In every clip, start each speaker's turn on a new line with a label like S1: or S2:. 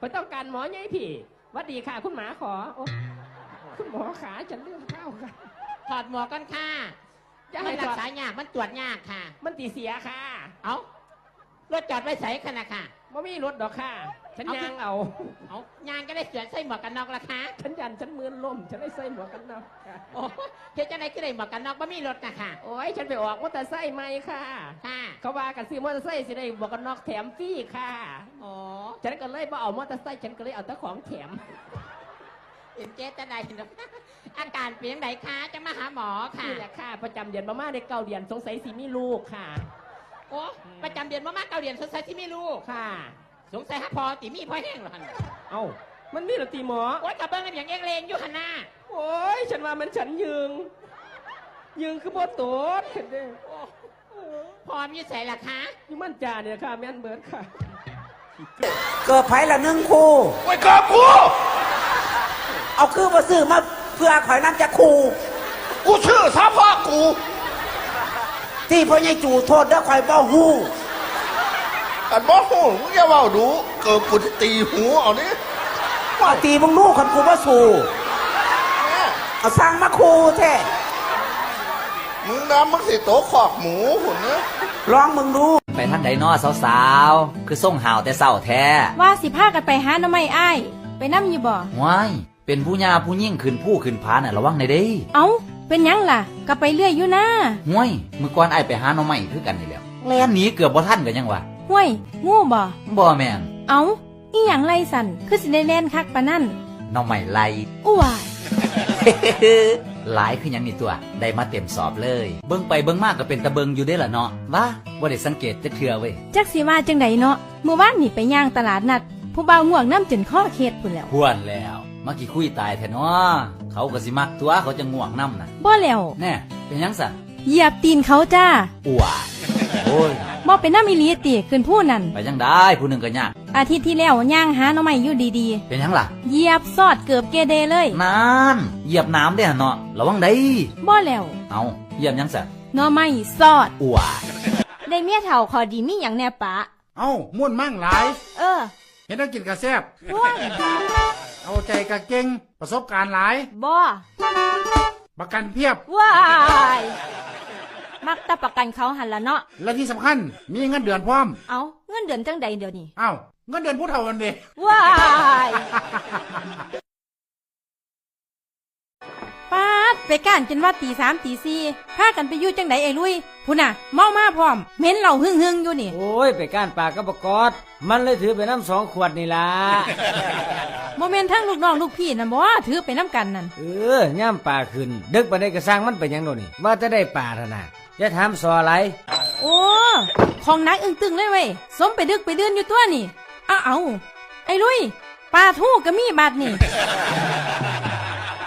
S1: ผมต้องการหมอใหญ่พี่หวัดดีค่ะ คุณหมาขอโอ้คุณหมอขาฉันเลื่อนเข้าค่ะ
S2: ถอดหมวกกันค่ะ
S1: จะ
S2: มั
S1: ให้
S2: น
S1: ถ
S2: รั
S1: อกด
S2: ษายากมันตรวจยากค่ะ
S1: มันตีเสียค่ะ
S2: เอารถจอดไว้ใส่ขนาดค่ะ
S1: ไม่มีรถดอกค่ะ ฉัน
S2: เอา
S1: ยางเอา
S2: เอายางก็ได้เสือใส่หมวกกันน็อกละคะ
S1: ฉันยันฉันมือนล่มฉันได้ใส่หมวกกันน็อกค่ะ
S2: โอ้เฮ็ดจังได๋คือได้หมวกกันน็อกบ่มีรถนะค่ะ
S1: โอ้ยฉันไปออกมอเตอร์ไซค์ใหม่ค่ะ
S2: ค่ะ
S1: เขาว่ากันซื้อมอเตอร์ไซค์สิได้หมวกกันน็อกแถมฟรีค่ะ
S2: โอ้
S1: ฉันก็เลยบ่เอามอเตอร์ไซค์ฉันก็เลยเอาแต่ของแถม
S2: เห็นเจ๊จะได้เนาะอาการเป็นจังไดคะจะมาหาหมอค่ะ
S1: นี่แหละค่ะ ประจำเดือนมาม่าได้เก้าเดือนสงสัยสิมีลูกค่ะ
S2: โอ้ประจำเดือนมามากเกาเดือนสดใสที่ไม่รู้
S1: ค่ะ
S2: สงสัยฮะพอติมีพ่อแห้งเหรอหั่น
S1: เอ้ามันมีเหรอตีหมอ
S2: โอ้ยกระเบื้องกันอย่างเอ็งเลงอยู่หันหน้า
S1: โอ้ยฉันว่ามันฉันยืงยืงคือบ่โตดเห็นเด้
S2: โอ้พอมีใส่ละคะ
S1: นี่มันจ่าเนี่ยค่ะแม่นเบิร์ดค่ะ
S3: เกิดไผละหนึ่งคู่
S4: ไว้กับกู
S3: เอาคือมาซื้อมาเพื่อข่อยน้ำจะคู่
S4: กูชื่อซาพ่อกู
S3: ที่พ่อใหญ่จู่โทษเด้อข่อยบ่ฮู้
S4: อันบ่หูมึงอย่าเว้าดู เกิดกูจะตีหูเอานี่
S3: ว่าตีมึงลูกคนกูบ่สู้เอาสร้างมาคู่แท้
S4: มึงน้ำมึงสิโตขอกหมูหุ่นเนี้ย
S3: ลองมึงดู
S5: ไปท่านใดนอสาวๆ คือส่งห่าวแต่เศร้าแท้
S6: ว่าสิพากันไปหาหน้ำไม่อ้าย ไปน้ำอยู่บ่
S5: ว้ายเป็นผู้ยาผู้ยิ่งขึ้นผู้ขึ้นผาน่ะระวังในอยเด้
S6: เอ้า เป็นหยังล่ะ ก็ไปเรื่อยอยู่นะ
S5: ห้วยมือก่อนไอ้ายไปหาหน่อไม้คือกันนี่แหล้วแล่นหนีเกือบบ่ทันกันยังวะ
S6: ห้วยงูบ่
S5: บ่แม่น
S6: เอ้าอีหยังไรสันคือสิได้แล่นคักปะนั่น
S5: หน่อไม้ไล่
S6: อ้วาย
S5: หลายคือหยังนี่ตัว ได้มาเต็มสอบเลย เบิ่งไปเบิ่งมากก็เป็นตะเบิงอยู่ได้ล่ะเนาะว่าบ่ได้สังเกตจักเทื่อเว้ย
S6: จักสิว่าจังไดเนาะเมื่อวานนี่ไปย่างตลาดนัด ผู้บ่าวง่วงน้ำจนข้อเคล็ดพุ่นแล้ว
S5: พวนแล้วมากี่คุยตายแท้เนาะเขาก็สิมักตัวเขาจะง่วงนํน่ะ
S6: บ่แล้ว
S5: แน่เป็นหยังสั่น
S6: เหยียบตีนเขาจ้า
S5: อ้วโอ้ย
S6: บ่เป็นน้ำอีหลีติขึ้นผู้นั่น
S5: ไปจังได้ผู้หนึงก็ยาก
S6: อาทิตย์ที่แล้วย่างหาหน้ำไม่อยู่ดี
S5: เป็นหยังล่ะ
S6: ๆเหยียบซอดเกือบเกเดเลย
S5: นานเหยียบน้ำได้อเนาะระวังได้
S6: บ่แล้ว
S5: เอาเหยียบหยังสั
S6: หน้อไม่ซอด
S5: อ้ว
S6: ได้เมียเฒ่าขอดีมีหยังแน่ปะ
S7: เอ้าม่วนมั่งหลาย
S6: เออ
S7: เห็นต้องกินกระแซบ
S6: ห่วง
S7: เอาใจกะเก่งประสบการณ์หลาย
S6: บ่
S7: ประกันเพียบ
S6: ว้าย มักแตะประกันเขาหันละเนาะ
S7: และที่สำคัญมีเงินเดือนพร้อม
S6: เอาเงินเดือนจังใดเดี๋ยวนี้
S7: เอ้าเงินเดือนผู้เฒ่ากันเด
S6: ว้ายป้าดไปก้านจนว่าตีสามตีสี่พากันไปอยู่จังใดไอ้ลุยพุ่นน่ะเมามาพร้อมเหม็นเหล่าหึ่งหึงๆอยู่นี่
S8: โอ้ย ไปก้านปลากระปกอด มันเลยถือไปน้ำสองขวดนี่ล่ะ
S6: โมเมนทั้งลูกน้องลูกพี่นั่นบ่ถือไปน้ำกันนั่น
S8: เออย่ามป่าขึ้น ดึกไปได้กระสร้างมันไปหยังโดนี่ว่าจะได้ป่าทนา จะถามสออะไร
S6: โอ้ ของนักอึ้งตึงเลยเว้ยสมไปดึกไปเดือนอยู่ตัวนี่เอาเอา ไอ้ลุยปลาทูก็มีบาดนี่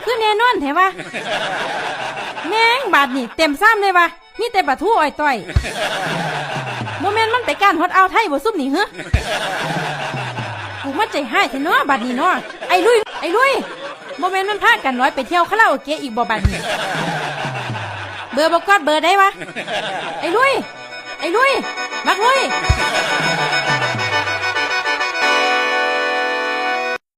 S6: คือแน่นอนแถวะแม่งบาดนี่ เต็มซ้ำเลยวะมีแต่ปลาทูอ้อยต้อยโมเมนต์มันไปกานฮอตเอาไทยบ่ซุ่มนี่เฮ้กูมันใจให้เถอะเนาะบาดนี่เนาะไอ้ลุย ไอ้ลุยโมเมนต์มันพากันร้อยไปเที่ยวคาราโอเกะอีกบ่บาดนี่ เบอร์บอกกอดเบอร์ได้วะไอ้ลุย ไอ้ลุย มักลุย